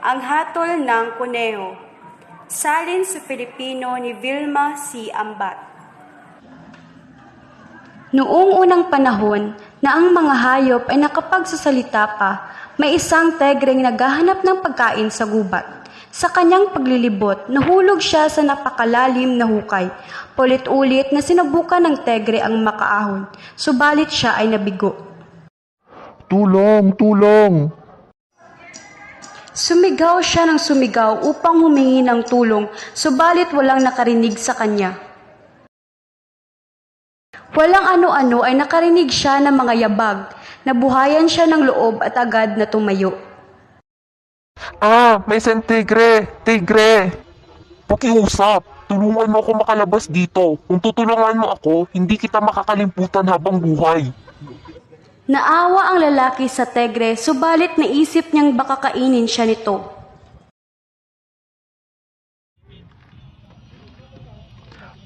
Ang hatol ng kuneho. Salin sa Filipino ni Vilma C. Ambat. Noong unang panahon na ang mga hayop ay nakapagsasalita pa, may isang tegreng naghahanap ng pagkain sa gubat. Sa kanyang paglilibot, nahulog siya sa napakalalim na hukay. Ulit-ulit na sinubukan ng tegre ang makaahon, subalit siya ay nabigo. Tulong! Tulong! Sumigaw siya ng sumigaw upang humingi ng tulong, subalit walang nakarinig sa kanya. Walang ano-ano ay nakarinig siya ng mga yabag. Nabuhayan siya ng loob at agad na tumayo. Ah! May isang tigre! Tigre! Pakiusap! Tulungan mo ako makalabas dito. Kung tutulungan mo ako, hindi kita makakalimputan habang buhay. Naawa ang lalaki sa tegre, subalit naisip niyang baka kainin siya nito.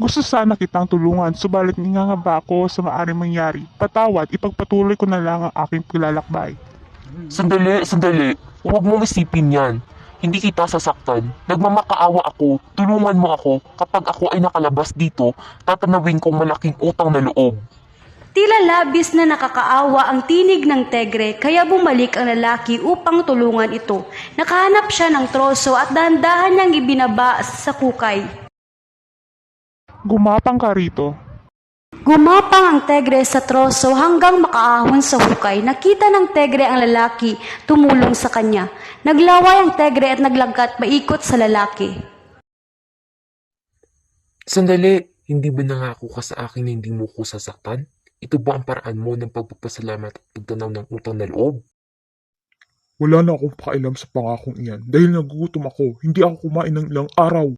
Gusto sana kitang tulungan, subalit nangangamba ako sa maaring mangyari. Patawad, ipagpatuloy ko na lang ang aking paglalakbay. Sandali, sandali. Huwag mong isipin yan. Hindi kita sasaktan. Nagmamakaawa ako. Tulungan mo ako. Kapag ako ay nakalabas dito, tatanawin kong malaking utang na loob. Tila labis na nakakaawa ang tinig ng tegre kaya bumalik ang lalaki upang tulungan ito. Nakahanap siya ng troso at dahan-dahan niyang ibinaba sa kukay. Gumapang ka rito. Gumapang ang tegre sa troso hanggang makaahon sa hukay. Nakita ng tegre ang lalaki, tumulong sa kanya. Naglaway ang tegre at naglangkat maikot sa lalaki. Sandali, hindi ba nangako ka sa akin na hindi mo ko sasaktan? Ito ba ang paraan mo ng pagpapasalamat at pagtanaw ng utang na loob? Wala na akong pakialam sa pangakong iyan. Dahil nagugutom ako, hindi ako kumain ng ilang araw.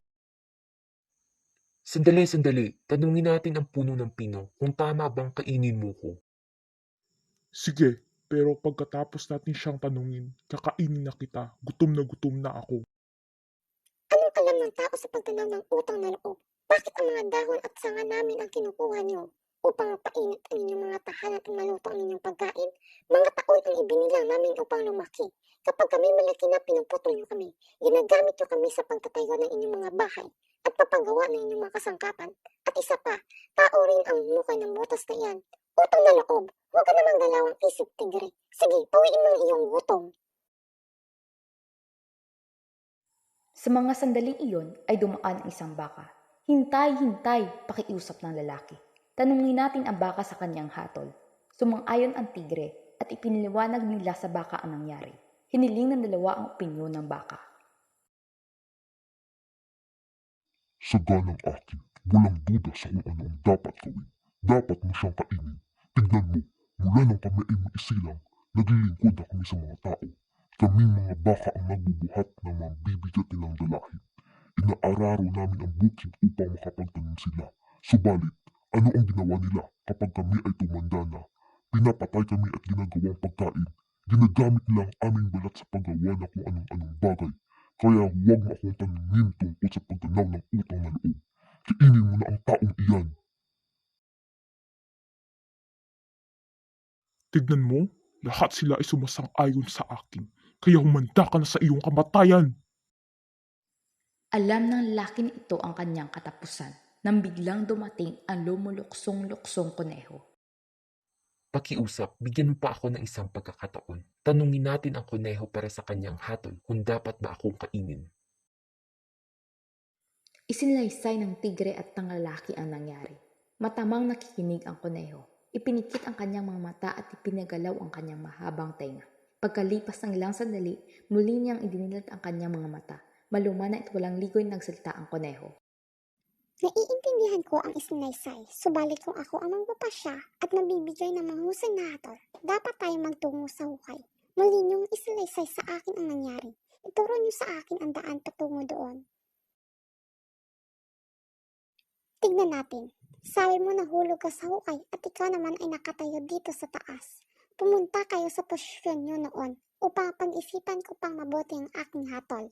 Sandali, sandali. Tanungin natin ang puno ng pino kung tama bang kainin mo ko. Sige, pero pagkatapos natin siyang tanungin, kakainin na kita. Gutom na gutom na ako. Anong alam ng tao sa pagtanaw ng utang na loob? Bakit ang mga dahon at sanga namin ang kinukuha niyo upang mapainit ang inyong mga tahanan at maluto ang inyong pagkain? Mga taon ang ibinilang namin upang lumaki. Kapag kami malaki na pinuputol niyo kami, ginagamit niyo kami sa pagtatayo ng inyong mga bahay at papagawa ng inyong mga kasangkapan. At isa pa, tao rin ang mukay ng butas na iyan. Utang na loob, huwag ka namang dalawang isip tigre. Sige, pawiin mo ang iyong gutom. Sa mga sandaling iyon ay dumaan ang isang baka. Hintay, hintay, pakiusap ng lalaki. Tanungin natin ang baka sa kanyang hatol. Sumang-ayon ang tigre at ipiniliwanag nila sa baka ang nangyari. Hiniling ng dalawa ang opinyon ng baka. Sa ganang akin, walang duda sa kung ano ang dapat gawin. Dapat mo siyang kainin. Tignan mo, mula nang kami ay maisilang, naglilingkod na kami sa mga tao. Kaming mga baka ang nagbubuhat ng mga bibigat nilang dalahin. Inaararo namin ang bukid upang makapagtanim sila. Subalit, ano ang ginawa nila kapag kami ay tumanda na? Pinapatay kami at ginagawang pagkain. Ginagamit nila ang aming balat sa paggawa ng kung anong-anong bagay. Kaya huwag mo akong tanungin tungkol sa pagtanaw ng utang na loob. Kainin mo na ang taong iyan. Tignan mo, lahat sila ay sumasang-ayon sa akin. Kaya humanda ka na sa iyong kamatayan. Alam ng lalaking ito ang kanyang katapusan nang biglang dumating ang lumuluksong-luksong kuneho. Pakiusap, bigyan mo pa ako ng isang pagkakataon. Tanungin natin ang kuneho para sa kanyang hatol kung dapat ba akong kainin. Isinlaysay ng tigre at ng lalaki ang nangyari. Matamang nakikinig ang kuneho. Ipinikit ang kanyang mga mata at ipinagalaw ang kanyang mahabang tenga. Pagkalipas ng ilang sandali, muli niyang idinilat ang kanyang mga mata. Maluma na at walang ligoy nagsalita ang kuneho. Naiintindihan ko ang isinaysay, subalit kung ako ang magpapasya at nabibigay ng mahusay na hatol, dapat tayo magtungo sa hukay. Muli niyong isilaysay sa akin ang nangyari. Ituro niyo sa akin ang daan patungo doon. Tignan natin. Sabi mo nahulog ka sa hukay at ikaw naman ay nakatayo dito sa taas. Pumunta kayo sa posisyon niyo noon upang pag-isipan ko pang mabuti ang aking hatol.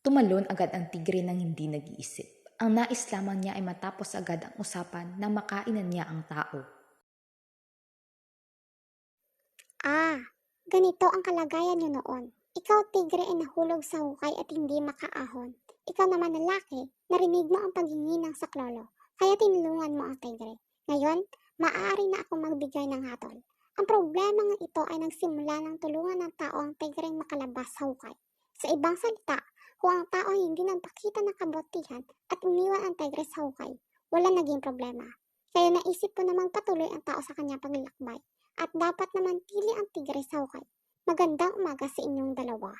Tumalon agad ang tigre nang hindi nag-iisip. Ang nais lamang niya ay matapos agad ang usapan na makainan niya ang tao. Ah, ganito ang kalagayan niyo noon. Ikaw, tigre, ay nahulog sa hukay at hindi makaahon. Ikaw naman lalaki, narinig mo ang paghingi ng saklolo, kaya tinulungan mo ang tigre. Ngayon, maaari na ako magbigay ng hatol. Ang problema ng ito ay nagsimula ng tulungan ng tao ang tigreng makalabas sa hukay. Sa ibang salita, kung ang tao hindi nagpakita ng kabutihan at iniwan ang tigre sa hukay, wala naging problema. Kaya naisip ko namang patuloy ang tao sa kanyang paglalakbay at dapat naman tili ang tigre sa hukay. Magandang umaga sa inyong dalawa.